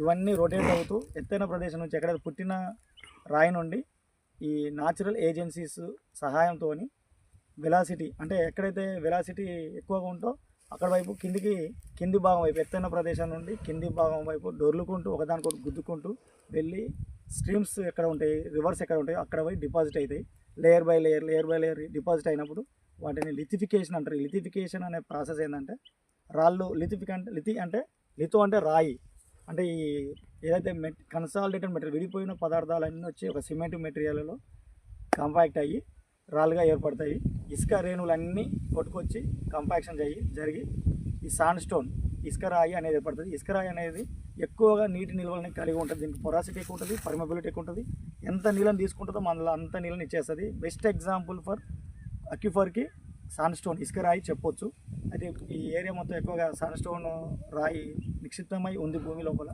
ఇవన్నీ రొటేట్ అవుతూ ఎత్తైన ప్రదేశం నుంచి ఎక్కడైతే పుట్టిన రాయి నుండి ఈ న్యాచురల్ ఏజెన్సీస్ సహాయంతో వెలాసిటీ అంటే ఎక్కడైతే వెలాసిటీ ఎక్కువగా ఉంటో అక్కడ వైపు కిందికి కింది భాగం వైపు ఎత్తైన ప్రదేశం నుండి కింది భాగం వైపు డొర్లుకుంటూ ఒకదానికొకటి గుద్దుకుంటూ వెళ్ళి స్ట్రీమ్స్ ఎక్కడ ఉంటాయి రివర్స్ ఎక్కడ ఉంటాయి అక్కడ పోయి డిపాజిట్ అవుతాయి. Layer by layer layer by layer deposit అయినప్పుడు వాటిని లిథిఫికేషన్ అంటారు. ఈ లిథిఫికేషన్ అనే ప్రాసెస్ ఏంటంటే రాళ్ళు లిథిఫిక్ అంటే లిథి అంటే లితో అంటే రాయి. అంటే ఈ ఏదైతే మెట్ కన్సాలిడేటెడ్ మెటీరియల్ విడిపోయిన పదార్థాలన్నీ వచ్చి ఒక సిమెంట్ మెటీరియల్లో కంపాక్ట్ అయ్యి రాళ్ళుగా ఏర్పడతాయి. ఇసుక రేణువులన్నీ కొట్టుకొచ్చి కంపాక్షన్ చేయి జరిగి ఈ సాండ్ స్టోన్ ఇసుక రాయి అనేది ఏర్పడుతుంది. ఇసుక రాయి అనేది ఎక్కువగా నీటి నిల్వలని కలిగి ఉంటుంది. దీనికి పొరాసిటీ ఎక్కువ ఉంటుంది పర్మబిలిటీ ఎక్కువ ఉంటుంది. ఎంత నీళ్ళని తీసుకుంటుందో మనలో అంత నీళ్ళని ఇచ్చేస్తుంది. బెస్ట్ ఎగ్జాంపుల్ ఫర్ అక్యుఫర్కి సాన్ స్టోన్ ఇసుక రాయి చెప్పొచ్చు. అయితే ఈ ఏరియా మొత్తం ఎక్కువగా సాండ్ స్టోన్ రాయి నిక్షిప్తమై ఉంది భూమి లోపల.